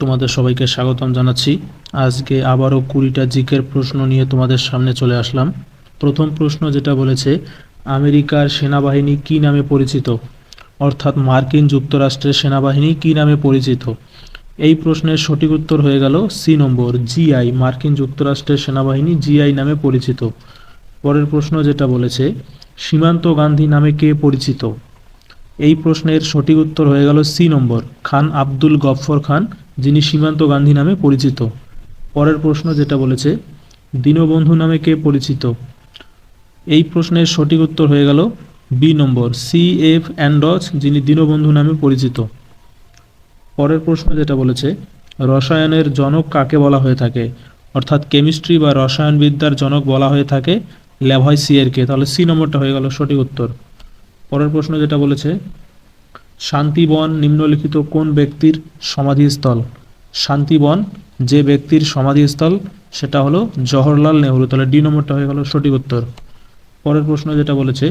তোমাদের সবাইকে স্বাগতম জানাচ্ছি। আজকে আবারও কুড়িটা জিকের প্রশ্ন নিয়ে তোমাদের সামনে চলে আসলাম। প্রথম প্রশ্ন যেটা বলেছে, আমেরিকার সেনাবাহিনী কী নামে পরিচিত? অর্থাৎ মার্কিন যুক্তরাষ্ট্রের সেনাবাহিনী কী নামে পরিচিত? এই প্রশ্নের সঠিক উত্তর হয়ে গেল সি নম্বর, জিআই, মার্কিন যুক্তরাষ্ট্রের সেনাবাহিনী জিআই নামে পরিচিত। পরের প্রশ্ন যেটা বলেছে, সীমান্ত গান্ধী নামে কে পরিচিত? এই প্রশ্নের সঠিক উত্তর হয়ে গেল সি নম্বর, খান আব্দুল গফফর খান। যিনি সীমান্ত গান্ধী নামে পরিচিত। পরের প্রশ্ন যেটা বলেছে, দীনবন্ধু নামে কে পরিচিত? এই প্রশ্নের সঠিক উত্তর হয়ে গেল B number, C F Andrews, যিনি দীনবন্ধু নামে পরিচিত। পরের প্রশ্ন যেটা বলেছে, রসায়নের জনক কাকে বলা হয়ে থাকে? অর্থাৎ কেমিস্ট্রি বা রসায়নবিদ্যার জনক বলা হয়ে থাকে ল্যাভয়সিয়ারকে তাহলে সি নম্বরটা হয়ে গেল সঠিক উত্তর। পরের প্রশ্ন যেটা বলেছে শান্তিবন নিম্নলিখিত কোন ব্যক্তির সমাধিস্থল? শান্তিবন, যে ব্যক্তির সমাধিস্থল, সেটা হলো জওহরলাল নেহরু। তাহলে ডি নম্বরটা হয়ে গেল সঠিক উত্তর। পরের প্রশ্ন যেটা বলেছে,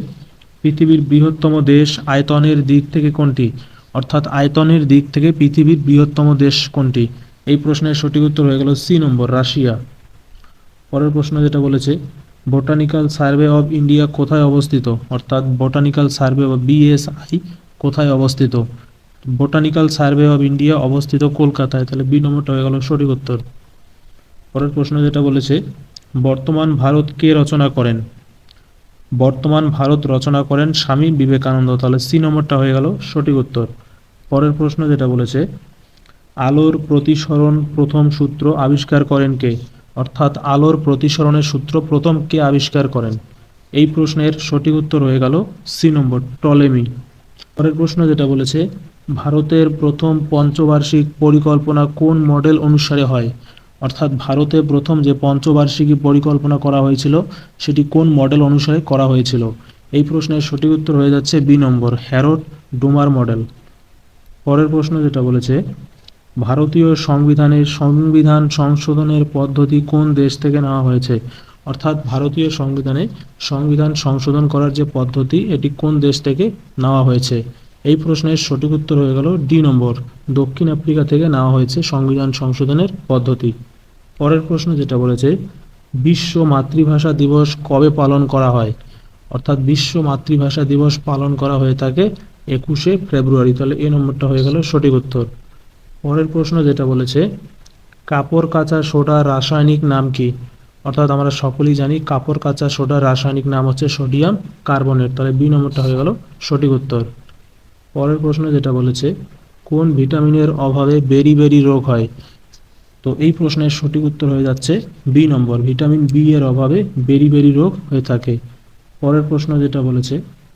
পৃথিবীর বৃহত্তম দেশ আয়তনের দিক থেকে কোনটি? অর্থাৎ আয়তনের দিক থেকে পৃথিবীর বৃহত্তম দেশ কোনটি? এই প্রশ্নের সঠিক উত্তর হয়ে গেল সি নম্বর, রাশিয়া। পরের প্রশ্ন যেটা বলেছে, বোটানিক্যাল সার্ভে অফ ইন্ডিয়া কোথায় অবস্থিত? অর্থাৎ বোটানিক্যাল সার্ভে বা বিএসআই কোথায় অবস্থিত? বোটানিক্যাল সার্ভে অফ ইন্ডিয়া অবস্থিত কলকাতায়। তাহলে বি নম্বরটা হয়ে গেল সঠিক উত্তর। পরের প্রশ্ন যেটা বলেছে, বর্তমান ভারত কে রচনা করেন? বর্তমান ভারত রচনা করেন স্বামী বিবেকানন্দ। তাহলে সি নম্বরটা হয়ে গেল সঠিক উত্তর। পরের প্রশ্ন যেটা বলেছে, আলোর প্রতিসরণ প্রথম সূত্র আবিষ্কার করেন কে? অর্থাৎ আলোর প্রতিসরণের সূত্র প্রথম কে আবিষ্কার করেন? এই প্রশ্নের সঠিক উত্তর হয়ে গেল সি নম্বর, টলেমি। পরের প্রশ্ন যেটা বলেছে, ভারতের প্রথম পঞ্চবার্ষিক পরিকল্পনা কোন মডেল অনুসারে হয়? অর্থাৎ ভারতে প্রথম যে পঞ্চবার্ষিকী পরিকল্পনা করা হয়েছিল, সেটি কোন মডেল অনুসারে করা হয়েছিল? এই প্রশ্নের সঠিক উত্তর হয়ে যাচ্ছে বি নম্বর, হ্যারোড ডুমার মডেল। পরের প্রশ্ন যেটা বলেছে, ভারতীয় সংবিধানের সংবিধান সংশোধনের পদ্ধতি কোন দেশ থেকে নেওয়া হয়েছে? অর্থাৎ ভারতীয় সংবিধানে সংবিধান সংশোধন করার যে পদ্ধতি, এটি কোন দেশ থেকে নেওয়া হয়েছে? এই প্রশ্নের সঠিক উত্তর হয়ে গেল ডি নম্বর। দক্ষিণ আফ্রিকা থেকে নেওয়া হয়েছে সংবিধান সংশোধনের পদ্ধতি। পরের প্রশ্ন যেটা বলেছে, বিশ্ব মাতৃভাষা দিবস কবে পালন করা হয়? অর্থাৎ বিশ্ব মাতৃভাষা দিবস পালন করা হয়ে থাকে একুশে ফেব্রুয়ারি। তাহলে এই নম্বরটা হয়ে গেল সঠিক উত্তর। পরের প্রশ্ন যেটা বলেছে, কাপড় কাচা সোডার রাসায়নিক নাম কি? অর্থাৎ আমরা সকলেই জানি কাপড় কাঁচা সোডার রাসায়নিক নাম হচ্ছে সোডিয়াম কার্বনেট। তাহলে বি নম্বরটা হয়ে গেল সঠিক উত্তর। পরের প্রশ্ন যেটা বলেছে, কোন ভিটামিনের অভাবে বেরি বেরি রোগ হয়? তো এই প্রশ্নের সঠিক উত্তর হয়ে যাচ্ছে বি নম্বর। ভিটামিন বি এর অভাবে বেরি বেরি রোগ হয়ে থাকে। পরের প্রশ্ন যেটা বলেছে,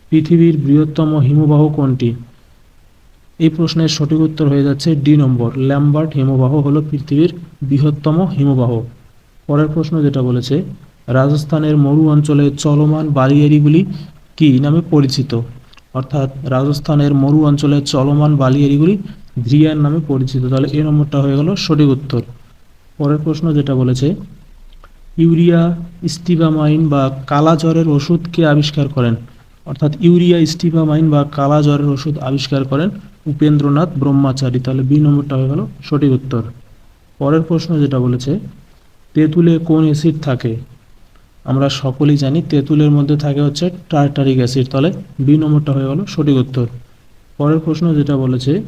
পৃথিবীর বৃহত্তম হিমবাহ কোনটি? এই প্রশ্নের সঠিক উত্তর হয়ে যাচ্ছে ডি নম্বর। ল্যাম্বার্ট হিমবাহ হলো পৃথিবীর বৃহত্তম হিমবাহ। পরের প্রশ্ন যেটা বলেছে, রাজস্থানের মরু অঞ্চলে চলমান বালিয়ারিগুলি কি নামে পরিচিত? অর্থাৎ রাজস্থানের মরু অঞ্চলে চলমান বালিয়ারিগুলি ধ্রিয়ার নামে পরিচিত। তাহলে এই নম্বরটা হয়ে গেল সঠিক উত্তর। পরের প্রশ্ন যেটা বলেছে, ইউরিয়া, স্টিবামাইন বা কালা জ্বরের ওষুধ কে আবিষ্কার করেন? অর্থাৎ ইউরিয়া, স্টিবামাইন বা কালা জ্বরের ওষুধ আবিষ্কার করেন উপেন্দ্রনাথ ব্রহ্মাচারী। তাহলে বি নম্বরটা হয়ে গেল সঠিক উত্তর। পরের প্রশ্ন যেটা বলেছে তেঁতুলে কোন অ্যাসিড থাকে? আমরা সকলেই জানি তেঁতুলের মধ্যে থাকে হচ্ছে টার্টারিক অ্যাসিড তাহলে বি নম্বরটা হয়ে গেল সঠিক উত্তর। পরের প্রশ্ন যেটা বলেছে,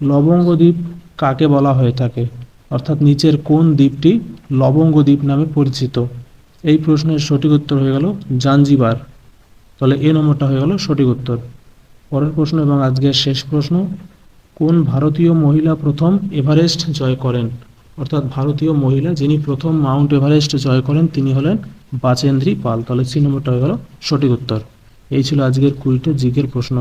লবঙ্গ দ্বীপ কাকে বলা হয়ে থাকে? অর্থাৎ নিচের কোন দ্বীপটি লবঙ্গ দ্বীপ নামে পরিচিত? এই প্রশ্নের সঠিক উত্তর হয়ে গেল জাঞ্জিবার। তাহলে এ নম্বরটা হয়ে গেল সঠিক উত্তর। পরের প্রশ্ন এবং আজকের শেষ প্রশ্ন, কোন ভারতীয় মহিলা প্রথম এভারেস্ট জয় করেন? অর্থাৎ ভারতীয় মহিলা যিনি প্রথম মাউন্ট এভারেস্ট জয় করেন, তিনি হলেন বাচেন্দ্রী পাল। তাহলে সি নম্বরটা হয়ে গেল সঠিক উত্তর। এই ছিল আজকের কুড়িটা জিকের প্রশ্ন।